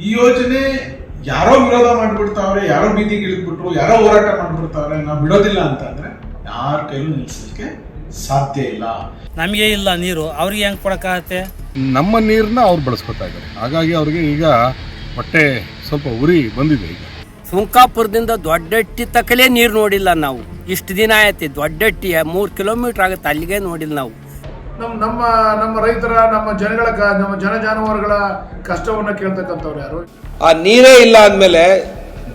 ಈ ಯೋಜನೆ ಯಾರೋ ವಿರೋಧ ಮಾಡ್ಬಿಡ್ತಾವ್ರೆ ಯಾರೋ ಬೀದಿಗೆ ಇಳಿದ್ಬಿಟ್ರು ಯಾರೋ ಹೋರಾಟ ಮಾಡ್ಬಿಡ್ತಾವ್ರೆ ನಾವು ಬಿಡೋದಿಲ್ಲ ಅಂತಂದ್ರೆ ಯಾರ ಕೈಲೂ ನಿಲ್ಸಲಿಕ್ಕೆ ಸಾಧ್ಯ ಇಲ್ಲ. ನಮಗೆ ಇಲ್ಲ ನೀರು ಅವ್ರಿಗೆ ಹೆಂಗೆ ಕೊಡೋಕ್ಕಾಗತ್ತೆ? ನಮ್ಮ ನೀರನ್ನ ಅವ್ರು ಬಳಸ್ಕೊತಾ ಇದ್ದಾರೆ. ಹಾಗಾಗಿ ಅವ್ರಿಗೆ ಈಗ ಹೊಟ್ಟೆ ಸ್ವಲ್ಪ ಉರಿ ಬಂದಿದೆ ಈಗ. ಸುಂಕಾಪುರದಿಂದ ದೊಡ್ಡಟ್ಟಿ ತಕಲೇ ನೀರು ನೋಡಿಲ್ಲ ನಾವು. ಇಷ್ಟು ದಿನ ಆಯ್ತು ದೊಡ್ಡಟ್ಟಿ ಮೂರು ಕಿಲೋಮೀಟ್ರ್ ಆಗುತ್ತೆ ಅಲ್ಲಿಗೆ ನೋಡಿಲ್ಲ ನಾವು. ನಮ್ಮ ನಮ್ಮ ನಮ್ಮ ರೈತರ ನಮ್ಮ ಜನಗಳ ಕ- ನಮ್ಮ ಜನ ಜಾನುವಾರುಗಳ ಕಷ್ಟವನ್ನ ಕೇಳ್ತಕ್ಕಂಥವ್ರು ಯಾರು? ಆ ನೀರೇ ಇಲ್ಲ ಅಂದಮೇಲೆ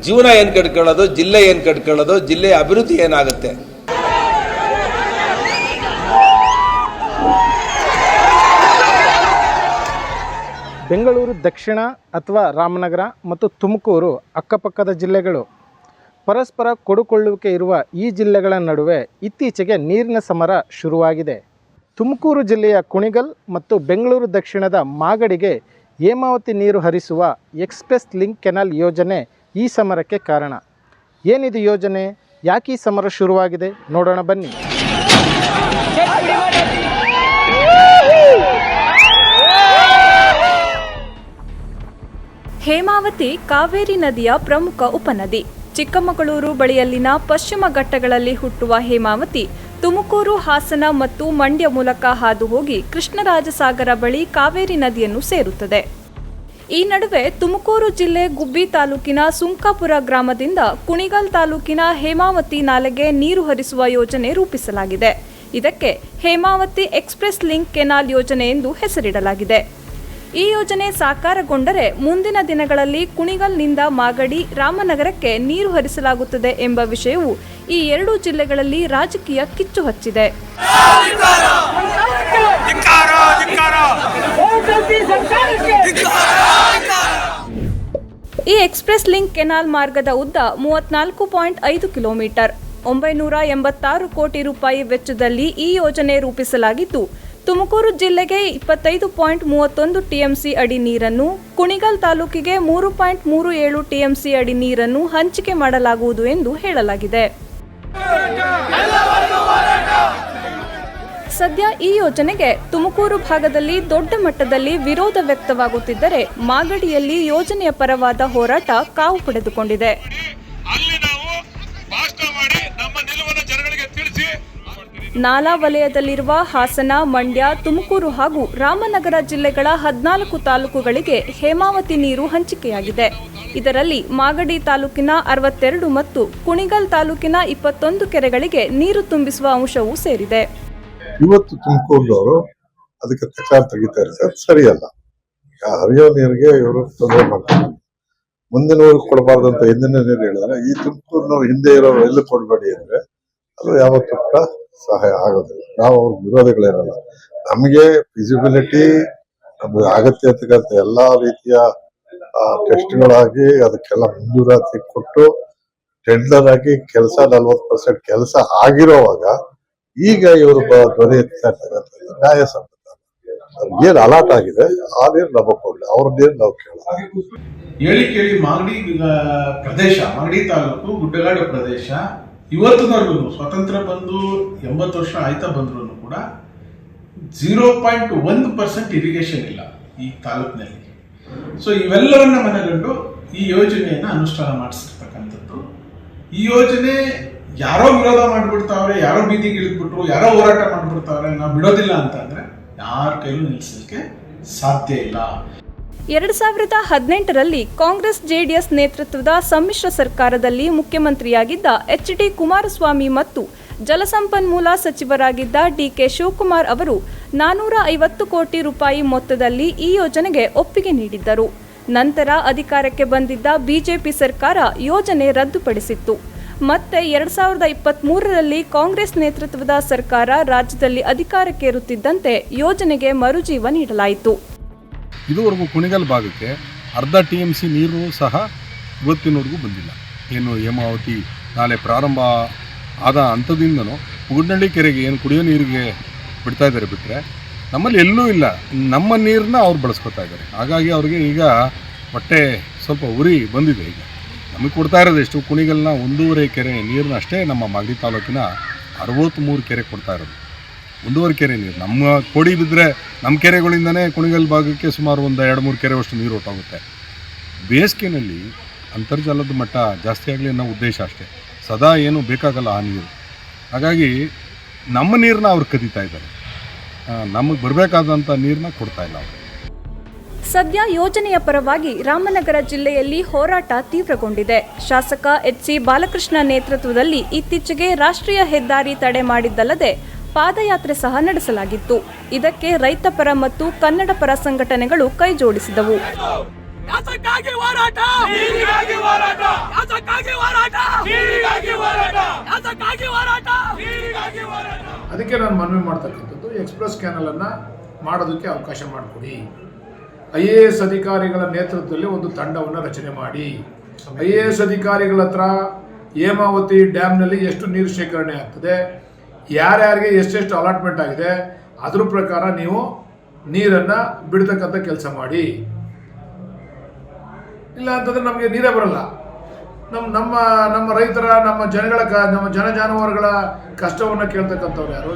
ಜೀವನ ಏನು ಕಟ್ಕೊಳ್ಳೋದು ಜಿಲ್ಲೆ ಏನು ಕಟ್ಕೊಳ್ಳೋದು ಜಿಲ್ಲೆಯ ಅಭಿವೃದ್ಧಿ ಏನಾಗುತ್ತೆ? ಬೆಂಗಳೂರು ದಕ್ಷಿಣ ಅಥವಾ ರಾಮನಗರ ಮತ್ತು ತುಮಕೂರು ಅಕ್ಕಪಕ್ಕದ ಜಿಲ್ಲೆಗಳು. ಪರಸ್ಪರ ಕೊಡುಕೊಳ್ಳುವಿಕೆ ಇರುವ ಈ ಜಿಲ್ಲೆಗಳ ನಡುವೆ ಇತ್ತೀಚೆಗೆ ನೀರಿನ ಸಮರ ಶುರುವಾಗಿದೆ. ತುಮಕೂರು ಜಿಲ್ಲೆಯ ಕುಣಿಗಲ್ ಮತ್ತು ಬೆಂಗಳೂರು ದಕ್ಷಿಣದ ಮಾಗಡಿಗೆ ಹೇಮಾವತಿ ನೀರು ಹರಿಸುವ ಎಕ್ಸ್ಪ್ರೆಸ್ ಲಿಂಕ್ ಕೆನಾಲ್ ಯೋಜನೆ ಈ ಸಮರಕ್ಕೆ ಕಾರಣ. ಏನಿದು ಯೋಜನೆ? ಯಾಕೆ ಸಮರ ಶುರುವಾಗಿದೆ? ನೋಡೋಣ ಬನ್ನಿ. ಹೇಮಾವತಿ ಕಾವೇರಿ ನದಿಯ ಪ್ರಮುಖ ಉಪನದಿ. ಚಿಕ್ಕಮಗಳೂರು ಬಳಿಯಲ್ಲಿನ ಪಶ್ಚಿಮ ಘಟ್ಟಗಳಲ್ಲಿ ಹುಟ್ಟುವ ಹೇಮಾವತಿ. ತುಮಕೂರು ಹಾಸನ ಮತ್ತು ಮಂಡ್ಯ ಮೂಲಕ ಹಾದು ಹೋಗಿ ಕೃಷ್ಣರಾಜಸಾಗರ ಬಳಿ ಕಾವೇರಿ ನದಿಯನ್ನು ಸೇರುತ್ತದೆ. ಈ ನಡುವೆ ತುಮಕೂರು ಜಿಲ್ಲೆ ಗುಬ್ಬಿ ತಾಲೂಕಿನ ಸುಂಕಾಪುರ ಗ್ರಾಮದಿಂದ ಕುಣಿಗಲ್ ತಾಲೂಕಿನ ಹೇಮಾವತಿ ನಾಲೆಗೆ ನೀರು ಹರಿಸುವ ಯೋಜನೆ ರೂಪಿಸಲಾಗಿದೆ. ಇದಕ್ಕೆ ಹೇಮಾವತಿ ಎಕ್ಸ್ಪ್ರೆಸ್ ಲಿಂಕ್ ಕೆನಾಲ್ ಯೋಜನೆ ಎಂದು ಹೆಸರಿಡಲಾಗಿದೆ. ಈ ಯೋಜನೆ ಸಾಕಾರಗೊಂಡರೆ ಮುಂದಿನ ದಿನಗಳಲ್ಲಿ ಕುಣಿಗಲ್ನಿಂದ ಮಾಗಡಿ ರಾಮನಗರಕ್ಕೆ ನೀರು ಹರಿಸಲಾಗುತ್ತದೆ ಎಂಬ ವಿಷಯವು ಈ ಎರಡೂ ಜಿಲ್ಲೆಗಳಲ್ಲಿ ರಾಜಕೀಯ ಕಿಚ್ಚು ಹಚ್ಚಿದೆ. ಈ ಎಕ್ಸ್ಪ್ರೆಸ್ ಲಿಂಕ್ ಕೆನಾಲ್ ಮಾರ್ಗದ ಉದ್ದ ಮೂವತ್ನಾಲ್ಕು ಪಾಯಿಂಟ್ ಐದು ಕಿಲೋಮೀಟರ್. ಒಂಬೈನೂರ ಎಂಬತ್ತಾರು ಕೋಟಿ ರೂಪಾಯಿ ವೆಚ್ಚದಲ್ಲಿ ಈ ಯೋಜನೆ ರೂಪಿಸಲಾಗಿದ್ದು ತುಮಕೂರು ಜಿಲ್ಲೆಗೆ ಇಪ್ಪತ್ತೈದು ಪಾಯಿಂಟ್ ಮೂವತ್ತೊಂದು ಟಿಎಂಸಿ ಅಡಿ ನೀರನ್ನು, ಕುಣಿಗಲ್ ತಾಲೂಕಿಗೆ ಮೂರು ಪಾಯಿಂಟ್ ಮೂರು ಏಳು ಟಿಎಂಸಿ ಅಡಿ ನೀರನ್ನು ಹಂಚಿಕೆ ಮಾಡಲಾಗುವುದು ಎಂದು ಹೇಳಲಾಗಿದೆ. ಸದ್ಯ ಈ ಯೋಜನೆಗೆ ತುಮಕೂರು ಭಾಗದಲ್ಲಿ ದೊಡ್ಡ ಮಟ್ಟದಲ್ಲಿ ವಿರೋಧ ವ್ಯಕ್ತವಾಗುತ್ತಿದ್ದರೆ ಮಾಗಡಿಯಲ್ಲಿ ಯೋಜನೆಯ ಪರವಾದ ಹೋರಾಟ ಕಾವು ಪಡೆದುಕೊಂಡಿದೆ. ನಾಲಾ ವಲಯದಲ್ಲಿರುವ ಹಾಸನ, ಮಂಡ್ಯ, ತುಮಕೂರು ಹಾಗೂ ರಾಮನಗರ ಜಿಲ್ಲೆಗಳ ಹದಿನಾಲ್ಕು ತಾಲೂಕುಗಳಿಗೆ ಹೇಮಾವತಿ ನೀರು ಹಂಚಿಕೆಯಾಗಿದೆ. ಇದರಲ್ಲಿ ಮಾಗಡಿ ತಾಲೂಕಿನ ಅರವತ್ತೆರಡು ಮತ್ತು ಕುಣಿಗಲ್ ತಾಲೂಕಿನ ಇಪ್ಪತ್ತೊಂದು ಕೆರೆಗಳಿಗೆ ನೀರು ತುಂಬಿಸುವ ಅಂಶವೂ ಸೇರಿದೆ. ಇವತ್ತು ತುಮಕೂರಿನವರು ಅದಕ್ಕೆ ತಕರಾರು ತೆಗಿತಾರೆ ಸರ್ ಸರಿಯಲ್ಲ. ಹರಿಯೋ ನೀರಿಗೆ ಇವರು ತೊಂದರೆ ಮಾಡ್ತಾರೆ. ಮುಂದಿನವ್ರಿಗೆ ಅಂತ ಹಿಂದಿನ ನೀರು ಹೇಳಿದ್ರೆ ಈ ತುಮಕೂರಿನವ್ರು ಹಿಂದೆ ಇರೋರು ಎಲ್ಲಿ ಕೊಡಬೇಡಿ ಅಂದ್ರೆ, ಅದು ಯಾವತ್ತೂ ಕೂಡ ಸಹಾಯ ಆಗೋದಿಲ್ಲ. ನಾವು ಅವ್ರ ವಿರೋಧಿಗಳಿರಲ್ಲ ನಮಗೆ ಫಿಸಿಬಿಲಿಟಿ ನಮಗೆ ಅಗತ್ಯ ಅಂತಕ್ಕಂಥ ಎಲ್ಲ ರೀತಿಯ ಟೆಸ್ಟ್ಗಳಾಗಿ ಅದಕ್ಕೆಲ್ಲ ಮಂಜೂರಾತಿ ಕೊಟ್ಟು ಟೆಂಡರ್ ಆಗಿ ಕೆಲಸ ನಲ್ವತ್ತು ಪರ್ಸೆಂಟ್ ಕೆಲಸ ಆಗಿರೋವಾಗ ಈಗ ಇವರು ಧ್ವನಿ ಎತ್ತಾ ನ್ಯಾಯ ಸಂಬಂಧ. ಏನು ಅಲಾಟ್ ಆಗಿದೆ, ಆ ನೀರು ನಮಗೆ ಕೊಡಲಿ, ಅವ್ರ ನೀರು ನಾವು ಕೇಳ ಹೇಳಿ ಕೇಳಿ ಮಾಗಡಿ ಪ್ರದೇಶ, ಮಾಗಡಿ ತಾಲೂಕು, ಗುಡ್ಡಗಾಡು ಪ್ರದೇಶ. ಇವತ್ತಿನವರೆಗೂ ಸ್ವಾತಂತ್ರ್ಯ ಬಂದು ಎಂಬತ್ತು ವರ್ಷ ಆಯ್ತಾ ಬಂದ್ರೂ ಕೂಡ ಜೀರೋ ಪಾಯಿಂಟ್ ಒಂದು ಪರ್ಸೆಂಟ್ ಇರಿಗೇಷನ್ ಇಲ್ಲ ಈ ತಾಲೂಕಿನಲ್ಲಿ. ಸೊ ಇವೆಲ್ಲವನ್ನ ಮನಗಂಡು ಈ ಯೋಜನೆಯನ್ನ ಅನುಷ್ಠಾನ ಮಾಡಿಸಿರ್ತಕ್ಕಂಥದ್ದು ಈ ಯೋಜನೆ ಯಾರೋ ವಿರೋಧ ಮಾಡ್ಬಿಡ್ತಾವ್ರೆ, ಯಾರೋ ಬೀದಿಗೆ ಇಳಿದ್ಬಿಟ್ರು ಯಾರೋ ಹೋರಾಟ ಮಾಡಿಬಿಡ್ತಾವ್ರೆ, ನಾವು ಬಿಡೋದಿಲ್ಲ ಅಂತಂದ್ರೆ ಯಾರ ಕೈಲೂ ನಿಲ್ಲಿಸಲಿಕ್ಕೆ ಸಾಧ್ಯ ಇಲ್ಲ. ಎರಡು ಸಾವಿರದ ಹದಿನೆಂಟರಲ್ಲಿ ಕಾಂಗ್ರೆಸ್ ಜೆಡಿಎಸ್ ನೇತೃತ್ವದ ಸಮ್ಮಿಶ್ರ ಸರ್ಕಾರದಲ್ಲಿ ಮುಖ್ಯಮಂತ್ರಿಯಾಗಿದ್ದ ಎಚ್ ಡಿ ಕುಮಾರಸ್ವಾಮಿ ಮತ್ತು ಜಲಸಂಪನ್ಮೂಲ ಸಚಿವರಾಗಿದ್ದ ಡಿಕೆ ಶಿವಕುಮಾರ್ ಅವರು ನಾನೂರ ಐವತ್ತು ಕೋಟಿ ರೂಪಾಯಿ ಮೊತ್ತದಲ್ಲಿ ಈ ಯೋಜನೆಗೆ ಒಪ್ಪಿಗೆ ನೀಡಿದ್ದರು. ನಂತರ ಅಧಿಕಾರಕ್ಕೆ ಬಂದಿದ್ದ ಬಿಜೆಪಿ ಸರ್ಕಾರ ಯೋಜನೆ ರದ್ದುಪಡಿಸಿತ್ತು. ಮತ್ತೆ ಎರಡು ಸಾವಿರದ ಇಪ್ಪತ್ತ್ ಮೂರರಲ್ಲಿ ಕಾಂಗ್ರೆಸ್ ನೇತೃತ್ವದ ಸರ್ಕಾರ ರಾಜ್ಯದಲ್ಲಿ ಅಧಿಕಾರಕ್ಕೇರುತ್ತಿದ್ದಂತೆ ಯೋಜನೆಗೆ ಮರುಜೀವ ನೀಡಲಾಯಿತು. ಇದುವರೆಗೂ ಕುಣಿಗಲ್ ಭಾಗಕ್ಕೆ ಅರ್ಧ ಟಿ ಎಂ ಸಿ ನೀರು ಸಹ ಇವತ್ತಿನವರೆಗೂ ಬಂದಿಲ್ಲ. ಏನು ಹೇಮಾವತಿ ನಾಳೆ ಪ್ರಾರಂಭ ಆದ ಹಂತದಿಂದನೂ ಉಗುಡ್ನಳ್ಳಿ ಕೆರೆಗೆ ಏನು ಕುಡಿಯೋ ನೀರಿಗೆ ಬಿಡ್ತಾ ಇದ್ದಾರೆ ಬಿಟ್ಟರೆ ನಮ್ಮಲ್ಲಿ ಎಲ್ಲೂ ಇಲ್ಲ. ನಮ್ಮ ನೀರನ್ನ ಅವ್ರು ಬಳಸ್ಕೊತಾ ಇದ್ದಾರೆ. ಹಾಗಾಗಿ ಅವ್ರಿಗೆ ಈಗ ಹೊಟ್ಟೆ ಸ್ವಲ್ಪ ಉರಿ ಬಂದಿದೆ ಈಗ. ನಮಗೆ ಕೊಡ್ತಾ ಇರೋದು ಎಷ್ಟು? ಕುಣಿಗಲ್ನ ಒಂದೂವರೆ ಕೆರೆ ನೀರನ್ನ ಅಷ್ಟೇ ನಮ್ಮ ಮಾಗಡಿ ತಾಲೂಕಿನ ಅರವತ್ತ್ಮೂರು ಕೆರೆ ಕೊಡ್ತಾ ಇರೋದು. ಒಂದೂವರೆ ಕೆರೆ ನೀರು. ನಮ್ಮ ಕೋಡಿ ಬಿದ್ದರೆ ನಮ್ಮ ಕೆರೆಗಳಿಂದನೇ ಕುಣಿಗಲ್ ಭಾಗಕ್ಕೆ ಸುಮಾರು ಒಂದು ಎರಡು ಮೂರು ಕೆರೆ ಅಷ್ಟು ನೀರು ಹೊಟ್ಟೋಗುತ್ತೆ ಬೇಸಿಗೆನಲ್ಲಿ ಅಂತರ್ಜಲದ ಮಟ್ಟ ಜಾಸ್ತಿ ಆಗಲಿ ಅನ್ನೋ ಉದ್ದೇಶ ಅಷ್ಟೇ. ಸದಾ ಏನು ಬೇಕಾಗಲ್ಲ ಆ ನೀರು. ಹಾಗಾಗಿ ನಮ್ಮ ನೀರನ್ನ ಅವ್ರು ಕದೀತಾ ಇದ್ದಾರೆ. ನಮಗೆ ಬರಬೇಕಾದಂಥ ನೀರನ್ನ ಕೊಡ್ತಾ ಇಲ್ಲ ಅವರು. ಸದ್ಯ ಯೋಜನೆಯ ಪರವಾಗಿ ರಾಮನಗರ ಜಿಲ್ಲೆಯಲ್ಲಿ ಹೋರಾಟ ತೀವ್ರಗೊಂಡಿದೆ. ಶಾಸಕ ಎಚ್ ಸಿ ಬಾಲಕೃಷ್ಣ ನೇತೃತ್ವದಲ್ಲಿ ಇತ್ತೀಚೆಗೆ ರಾಷ್ಟ್ರೀಯ ಹೆದ್ದಾರಿ ತಡೆ ಮಾಡಿದ್ದಲ್ಲದೆ ಪಾದಯಾತ್ರೆ ಸಹ ನಡೆಸಲಾಗಿತ್ತು. ಇದಕ್ಕೆ ರೈತಪರ ಮತ್ತು ಕನ್ನಡ ಪರ ಸಂಘಟನೆಗಳು ಕೈಜೋಡಿಸಿದವು ಅದಕ್ಕೆ ನಾನು ಮನವಿ ಮಾಡ್ತಕ್ಕಂಥದ್ದು ಎಕ್ಸ್ಪ್ರೆಸ್ ಕ್ಯಾನಲ್ ಅನ್ನ ಮಾಡೋದಕ್ಕೆ ಅವಕಾಶ ಮಾಡಿಕೊಡಿ. ಐ ಎ ಎಸ್ ಅಧಿಕಾರಿಗಳ ನೇತೃತ್ವದಲ್ಲಿ ಒಂದು ತಂಡವನ್ನು ರಚನೆ ಮಾಡಿ. ಐ ಎ ಎಸ್ ಅಧಿಕಾರಿಗಳ ಹತ್ರ ಹೇಮಾವತಿ ಡ್ಯಾಮ್ನಲ್ಲಿ ಎಷ್ಟು ನೀರು ಶೇಖರಣೆ ಆಗ್ತದೆ ಯಾರ್ಯಾರಿಗೆ ಎಷ್ಟೆಷ್ಟು ಅಲಾಟ್ಮೆಂಟ್ ಆಗಿದೆ, ಅದ್ರ ಪ್ರಕಾರ ನೀವು ನೀರನ್ನು ಬಿಡ್ತಕ್ಕಂಥ ಕೆಲಸ ಮಾಡಿ. ಇಲ್ಲ ಅಂತಂದ್ರೆ ನಮಗೆ ನೀರೇ ಬರಲ್ಲ. ನಮ್ಮ ನಮ್ಮ ನಮ್ಮ ರೈತರ, ನಮ್ಮ ಜನಗಳ ನಮ್ಮ ಜನ ಜಾನುವಾರುಗಳ ಕಷ್ಟವನ್ನು ಕೇಳ್ತಕ್ಕಂಥವ್ರು ಯಾರು?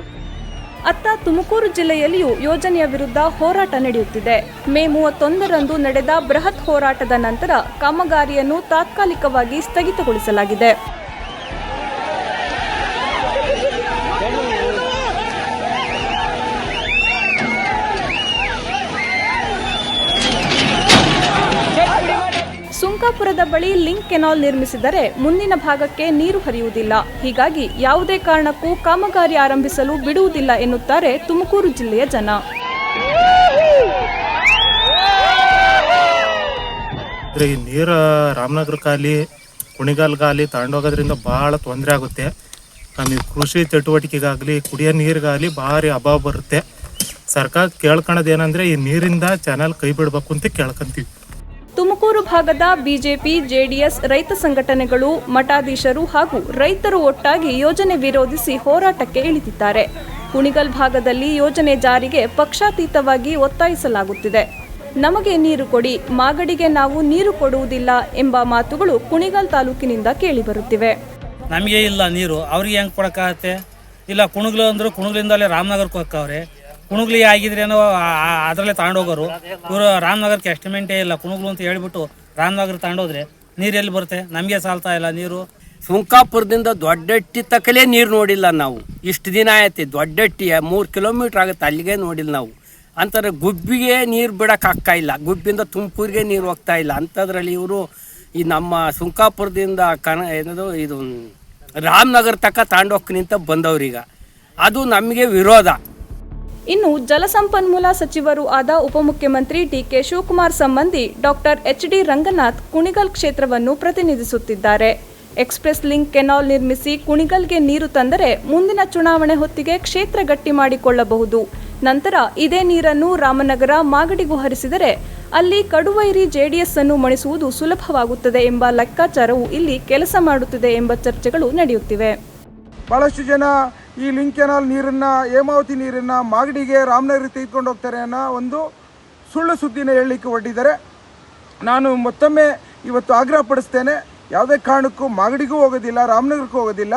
ಅತ್ತ ತುಮಕೂರು ಜಿಲ್ಲೆಯಲ್ಲಿಯೂ ಯೋಜನೆಯ ವಿರುದ್ಧ ಹೋರಾಟ ನಡೆಯುತ್ತಿದೆ. ಮೇ ಮೂವತ್ತೊಂದರಂದು ನಡೆದ ಬೃಹತ್ ಹೋರಾಟದ ನಂತರ ಕಾಮಗಾರಿಯನ್ನು ತಾತ್ಕಾಲಿಕವಾಗಿ ಸ್ಥಗಿತಗೊಳಿಸಲಾಗಿದೆ. ಸುಂಕಾಪುರದ ಬಳಿ ಲಿಂಕ್ ಕೆನಾಲ್ ನಿರ್ಮಿಸಿದರೆ ಮುಂದಿನ ಭಾಗಕ್ಕೆ ನೀರು ಹರಿಯುವುದಿಲ್ಲ. ಹೀಗಾಗಿ ಯಾವುದೇ ಕಾರಣಕ್ಕೂ ಕಾಮಗಾರಿ ಆರಂಭಿಸಲು ಬಿಡುವುದಿಲ್ಲ ಎನ್ನುತ್ತಾರೆ ತುಮಕೂರು ಜಿಲ್ಲೆಯ ಜನ. ಈ ನೀರು ಕುಣಿಗಾಲ್ ಕುಣಿಗಲ್ಗಾಲಿ ತಗೊಂಡೋಗೋದ್ರಿಂದ ಭಾಳ ತೊಂದರೆ ಆಗುತ್ತೆ. ನಮಗೆ ಕೃಷಿ ಚಟುವಟಿಕೆಗಾಗಲಿ, ಕುಡಿಯೋ ನೀರಿಗಾಗಲಿ ಭಾರಿ ಅಭಾವ ಬರುತ್ತೆ. ಸರ್ಕಾರ ಕೇಳ್ಕೊಳೋದು ಏನಂದ್ರೆ ಈ ನೀರಿಂದ ಚಾನಲ್ ಕೈ ಬಿಡ್ಬೇಕು ಅಂತ ಕೇಳ್ಕೊಂತೀವಿ. ತುಮಕೂರು ಭಾಗದ ಬಿಜೆಪಿ, ಜೆಡಿಎಸ್ ರೈತ ಸಂಘಟನೆಗಳು, ಮಠಾಧೀಶರು ಹಾಗೂ ರೈತರು ಒಟ್ಟಾಗಿ ಯೋಜನೆ ವಿರೋಧಿಸಿ ಹೋರಾಟಕ್ಕೆ ಇಳಿದಿದ್ದಾರೆ. ಕುಣಿಗಲ್ ಭಾಗದಲ್ಲಿ ಯೋಜನೆ ಜಾರಿಗೆ ಪಕ್ಷಾತೀತವಾಗಿ ಒತ್ತಾಯಿಸಲಾಗುತ್ತಿದೆ. ನಮಗೆ ನೀರು ಕೊಡಿ, ಮಾಗಡಿಗೆ ನಾವು ನೀರು ಕೊಡುವುದಿಲ್ಲ ಎಂಬ ಮಾತುಗಳು ಕುಣಿಗಲ್ ತಾಲೂಕಿನಿಂದ ಕೇಳಿಬರುತ್ತಿವೆ. ನಮಗೆ ಇಲ್ಲ ನೀರು, ಅವ್ರಿಗೆ ಹೆಂಗೆ ಕೊಡೋಕ್ಕಾಗತ್ತೆ? ಇಲ್ಲ ಕುಣಗ್ಲು ಅಂದರು ಕುಣಗ್ಲಿಂದಲೇ ರಾಮನಗರಕ್ಕೆ ಹೋಗ್ತಾವ್ರೆ. ಕುಣಗ್ಲಿ ಆಗಿದ್ರೇನೋ ಅದರಲ್ಲೇ ತಗೊಂಡೋಗೋರು. ಇವರು ರಾಮನಗರಕ್ಕೆ ಎಸ್ಟಿಮೆಂಟೇ ಇಲ್ಲ, ಕುಣುಗ್ಲು ಅಂತ ಹೇಳಿಬಿಟ್ಟು ರಾಮನಗರ ತಗೊಂಡೋದ್ರೆ ನೀರು ಎಲ್ಲಿ ಬರುತ್ತೆ? ನಮಗೆ ಸಾಲ್ತಾ ಇಲ್ಲ ನೀರು. ಸುಂಕಾಪುರದಿಂದ ದೊಡ್ಡಟ್ಟಿ ತಕಲೇ ನೀರು ನೋಡಿಲ್ಲ ನಾವು. ಇಷ್ಟು ದಿನ ಆಯ್ತು, ದೊಡ್ಡಟ್ಟಿ ಮೂರು ಕಿಲೋಮೀಟ್ರ್ ಆಗುತ್ತೆ, ಅಲ್ಲಿಗೆ ನೋಡಿಲ್ಲ ನಾವು. ಅಂತಾರೆ ಗುಬ್ಬಿಗೆ ನೀರು ಬಿಡಕ್ಕೆ ಆಗ್ತಾ ಇಲ್ಲ, ಗುಬ್ಬಿಂದ ತುಮಕೂರಿಗೆ ನೀರು ಹೋಗ್ತಾ ಇಲ್ಲ. ಅಂಥದ್ರಲ್ಲಿ ಇವರು ಈ ನಮ್ಮ ಸುಂಕಾಪುರದಿಂದ ಕನ ಏನದು, ಇದು, ರಾಮನಗರ ತಕ್ಕ ತಾಂಡೋಕ್ ನಿಂತ ಬಂದವ್ರೀಗ. ಅದು ನಮಗೆ ವಿರೋಧ. ಇನ್ನು ಜಲಸಂಪನ್ಮೂಲ ಸಚಿವರು ಆದ ಉಪಮುಖ್ಯಮಂತ್ರಿ ಡಿಕೆ ಶಿವಕುಮಾರ್ ಸಂಬಂಧಿ doctor H D Ranganath Kunigal ಕ್ಷೇತ್ರವನ್ನು ಪ್ರತಿನಿಧಿಸುತ್ತಿದ್ದಾರೆ. ಎಕ್ಸ್ಪ್ರೆಸ್ ಲಿಂಕ್ ಕೆನಾಲ್ ನಿರ್ಮಿಸಿ ಕುಣಿಗಲ್ಗೆ ನೀರು ತಂದರೆ ಮುಂದಿನ ಚುನಾವಣೆ ಹೊತ್ತಿಗೆ ಕ್ಷೇತ್ರ ಗಟ್ಟಿ ಮಾಡಿಕೊಳ್ಳಬಹುದು. ನಂತರ ಇದೇ ನೀರನ್ನು ರಾಮನಗರ ಮಾಗಡಿಗೂ ಹರಿಸಿದರೆ ಅಲ್ಲಿ ಕಡುವೈರಿ ಜೆಡಿಎಸ್ ಅನ್ನು ಮಣಿಸುವುದು ಸುಲಭವಾಗುತ್ತದೆ ಎಂಬ ಲೆಕ್ಕಾಚಾರವು ಇಲ್ಲಿ ಕೆಲಸ ಮಾಡುತ್ತಿದೆ ಎಂಬ ಚರ್ಚೆಗಳು ನಡೆಯುತ್ತಿವೆ. ಬಹಳಷ್ಟು ಜನ ಈ ಲಿಂಕ್ ಕೆನಾಲ್ ನೀರನ್ನು, ಹೇಮಾವತಿ ನೀರನ್ನು ಮಾಗಡಿಗೆ ರಾಮನಗರ ತೆಗೆದುಕೊಂಡು ಹೋಗ್ತಾರೆ ಅನ್ನೋ ಒಂದು ಸುಳ್ಳು ಸುದ್ದಿನ ಹೇಳಲಿಕ್ಕೆ ಒಡ್ಡಿದ್ದಾರೆ ನಾನು ಮತ್ತೊಮ್ಮೆ ಇವತ್ತು ಆಗ್ರಹ ಪಡಿಸ್ತೇನೆ, ಯಾವುದೇ ಕಾರಣಕ್ಕೂ ಮಾಗಡಿಗೂ ಹೋಗೋದಿಲ್ಲ, ರಾಮನಗರಕ್ಕೂ ಹೋಗೋದಿಲ್ಲ.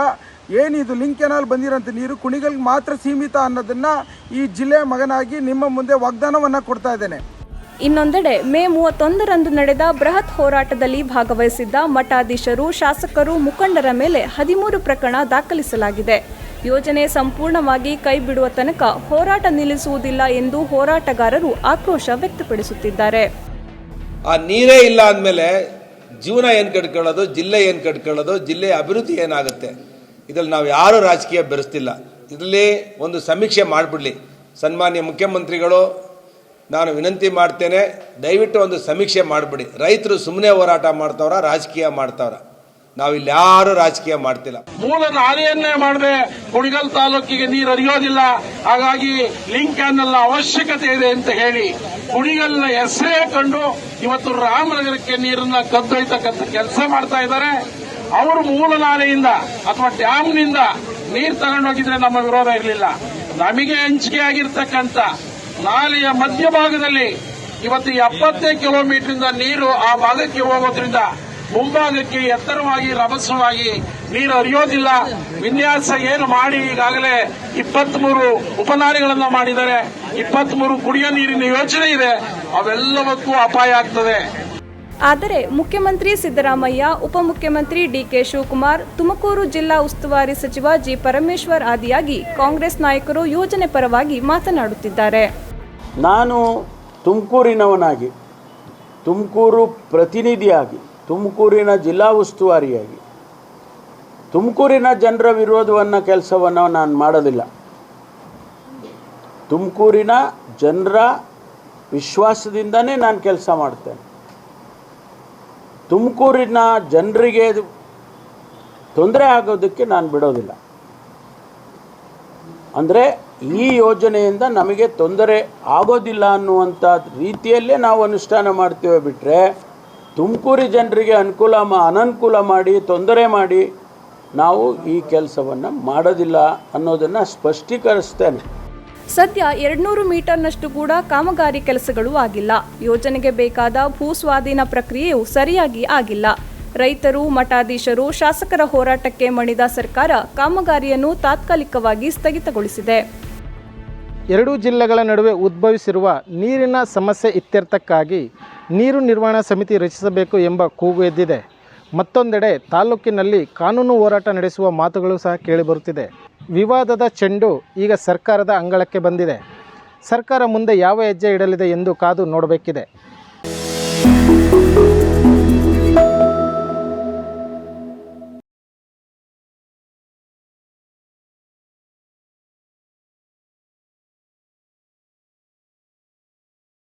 ಏನಿದು ಲಿಂಕ್ ಕೆನಾಲ್ ಬಂದಿರೋಂಥ ನೀರು ಕುಣಿಗಲ್ಗೆ ಮಾತ್ರ ಸೀಮಿತ ಅನ್ನೋದನ್ನು ಈ ಜಿಲ್ಲೆಯ ಮಗನಾಗಿ ನಿಮ್ಮ ಮುಂದೆ ವಾಗ್ದಾನವನ್ನು ಕೊಡ್ತಾ ಇದ್ದೇನೆ. ಇನ್ನೊಂದೆಡೆ, ಮೇ ಮೂವತ್ತೊಂದರಂದು ನಡೆದ ಬೃಹತ್ ಹೋರಾಟದಲ್ಲಿ ಭಾಗವಹಿಸಿದ್ದ ಮಠಾಧೀಶರು, ಶಾಸಕರು, ಮುಖಂಡರ ಮೇಲೆ ಹದಿಮೂರು ಪ್ರಕರಣ ದಾಖಲಿಸಲಾಗಿದೆ. ಯೋಜನೆ ಸಂಪೂರ್ಣವಾಗಿ ಕೈ ಬಿಡುವ ತನಕ ಹೋರಾಟ ನಿಲ್ಲಿಸುವುದಿಲ್ಲ ಎಂದು ಹೋರಾಟಗಾರರು ಆಕ್ರೋಶ ವ್ಯಕ್ತಪಡಿಸುತ್ತಿದ್ದಾರೆ. ಆ ನೀರೇ ಇಲ್ಲ ಅಂದಮೇಲೆ ಜೀವನ ಏನು ಕಟ್ಕೊಳ್ಳೋದು ಜಿಲ್ಲೆ ಏನು ಕಟ್ಕೊಳ್ಳೋದು ಜಿಲ್ಲೆಯ ಅಭಿವೃದ್ಧಿ ಏನಾಗುತ್ತೆ? ಇದರಲ್ಲಿ ನಾವು ಯಾರೂ ರಾಜಕೀಯ ಬೆರೆಸ್ತಿಲ್ಲ. ಇದರಲ್ಲಿ ಒಂದು ಸಮೀಕ್ಷೆ ಮಾಡಿಬಿಡಲಿ. ಸನ್ಮಾನ್ಯ ಮುಖ್ಯಮಂತ್ರಿಗಳು, ನಾನು ವಿನಂತಿ ಮಾಡ್ತೇನೆ, ದಯವಿಟ್ಟು ಒಂದು ಸಮೀಕ್ಷೆ ಮಾಡಿಬಿಡಿ. ರೈತರು ಸುಮ್ಮನೆ ಹೋರಾಟ ಮಾಡ್ತಾವ್ರ, ರಾಜಕೀಯ ಮಾಡ್ತಾವ್ರ? ನಾವಿಲ್ಲಿ ಯಾರು ರಾಜಕೀಯ ಮಾಡ್ತಿಲ್ಲ. ಮೂಲ ನಾಲೆಯನ್ನೇ ಮಾಡದೆ ಕುಣಿಗಲ್ ತಾಲೂಕಿಗೆ ನೀರು ಹರಿಯೋದಿಲ್ಲ. ಹಾಗಾಗಿ ಲಿಂಕ್ ಅನ್ನೆಲ್ಲ ಅವಶ್ಯಕತೆ ಇದೆ ಅಂತ ಹೇಳಿ ಕುಣಿಗಲ್ನ ಹೆಸರೇ ಕಂಡು ಇವತ್ತು ರಾಮನಗರಕ್ಕೆ ನೀರನ್ನ ಕದ್ದೊಯ್ತಕ್ಕಂಥ ಕೆಲಸ ಮಾಡ್ತಾ ಇದ್ದಾರೆ. ಅವರು ಮೂಲ ನಾಲೆಯಿಂದ ಅಥವಾ ಡ್ಯಾಮ್ನಿಂದ ನೀರು ತಗೊಂಡೋಗಿದ್ರೆ ನಮ್ಮ ವಿರೋಧ ಇರಲಿಲ್ಲ. ನಮಗೆ ಹಂಚಿಕೆ ಆಗಿರ್ತಕ್ಕಂಥ ನಾಲೆಯ ಮಧ್ಯಭಾಗದಲ್ಲಿ ಇವತ್ತು ಎಪ್ಪತ್ತೇ ಕಿಲೋಮೀಟರ್ ನೀರು ಆ ಭಾಗಕ್ಕೆ ಹೋಗೋದ್ರಿಂದ ಮುಂಭಾಗಕ್ಕೆ ಎತ್ತರವಾಗಿ ರಭಸವಾಗಿ ನೀರು ಹರಿಯೋದಿಲ್ಲ. ವಿನ್ಯಾಸ ಏನು ಮಾಡಿ ಈಗಾಗಲೇ ಇಪ್ಪತ್ಮೂರು ಉಪನಾರಿಗಳನ್ನ ಮಾಡಿದ್ದಾರೆ. ಇಪ್ಪತ್ಮೂರು ಕುಡಿಯೋ ನೀರಿನ ಯೋಜನೆ ಇದೆ. ಅವೆಲ್ಲವಕ್ಕೂ ಅಪಾಯ ಆಗ್ತದೆ. ಆದರೆ ಮುಖ್ಯಮಂತ್ರಿ ಸಿದ್ದರಾಮಯ್ಯ ಉಪಮುಖ್ಯಮಂತ್ರಿ ಡಿಕೆ ಶಿವಕುಮಾರ್ ತುಮಕೂರು ಜಿಲ್ಲಾ ಉಸ್ತುವಾರಿ ಸಚಿವ ಜಿ ಪರಮೇಶ್ವರ್ ಆದಿಯಾಗಿ ಕಾಂಗ್ರೆಸ್ ನಾಯಕರು ಯೋಜನೆ ಪರವಾಗಿ ಮಾತನಾಡುತ್ತಿದ್ದಾರೆ. ನಾನು ತುಮಕೂರಿನವನಾಗಿ ತುಮಕೂರು ಪ್ರತಿನಿಧಿಯಾಗಿ ತುಮಕೂರಿನ ಜಿಲ್ಲಾ ಉಸ್ತುವಾರಿಯಾಗಿ. ತುಮಕೂರಿನ ಜನರ ವಿರೋಧವನ್ನು ಕೆಲಸವನ್ನು ನಾನು ಮಾಡೋದಿಲ್ಲ. ತುಮಕೂರಿನ ಜನರ ವಿಶ್ವಾಸದಿಂದನೇ ನಾನು ಕೆಲಸ ಮಾಡ್ತೇನೆ. ತುಮಕೂರಿನ ಜನರಿಗೆ ತೊಂದರೆ ಆಗೋದಕ್ಕೆ ನಾನು ಬಿಡೋದಿಲ್ಲ. ಅಂದರೆ ಈ ಯೋಜನೆಯಿಂದ ನಮಗೆ ತೊಂದರೆ ಆಗೋದಿಲ್ಲ ಅನ್ನುವಂಥ ರೀತಿಯಲ್ಲೇ ನಾವು ಅನುಷ್ಠಾನ ಮಾಡ್ತೇವೆ ಬಿಟ್ಟರೆ ತುಮಕೂರಿ ಜನರಿಗೆ ಅನುಕೂಲ ಮಾ ಅನನುಕೂಲ ಮಾಡಿ ತೊಂದರೆ ಮಾಡಿ ನಾವು ಈ ಕೆಲಸವನ್ನು ಮಾಡೋದಿಲ್ಲ ಅನ್ನೋದನ್ನು ಸ್ಪಷ್ಟೀಕರಿಸ್ತೇನೆ. ಸದ್ಯ ಎರಡ್ನೂರು ಮೀಟರ್ನಷ್ಟು ಕೂಡ ಕಾಮಗಾರಿ ಕೆಲಸಗಳು ಆಗಿಲ್ಲ. ಯೋಜನೆಗೆ ಬೇಕಾದ ಭೂ ಸ್ವಾಧೀನ ಪ್ರಕ್ರಿಯೆಯು ಸರಿಯಾಗಿ ಆಗಿಲ್ಲ. ರೈತರು ಮಠಾಧೀಶರು ಶಾಸಕರ ಹೋರಾಟಕ್ಕೆ ಮಣಿದ ಸರ್ಕಾರ ಕಾಮಗಾರಿಯನ್ನು ತಾತ್ಕಾಲಿಕವಾಗಿ ಸ್ಥಗಿತಗೊಳಿಸಿದೆ. ಎರಡೂ ಜಿಲ್ಲೆಗಳ ನಡುವೆ ಉದ್ಭವಿಸಿರುವ ನೀರಿನ ಸಮಸ್ಯೆ ಇತ್ಯರ್ಥಕ್ಕಾಗಿ ನೀರು ನಿರ್ವಹಣಾ ಸಮಿತಿ ರಚಿಸಬೇಕು ಎಂಬ ಕೂಗು ಎದ್ದಿದೆ. ಮತ್ತೊಂದೆಡೆ ತಾಲೂಕಿನಲ್ಲಿ ಕಾನೂನು ಹೋರಾಟ ನಡೆಸುವ ಮಾತುಗಳು ಸಹ ಕೇಳಿಬರುತ್ತಿದೆ ವಿವಾದದ ಚೆಂಡು ಈಗ ಸರ್ಕಾರದ ಅಂಗಳಕ್ಕೆ ಬಂದಿದೆ. ಸರ್ಕಾರ ಮುಂದೆ ಯಾವ ಹೆಜ್ಜೆ ಇಡಲಿದೆ ಎಂದು ಕಾದು ನೋಡಬೇಕಿದೆ.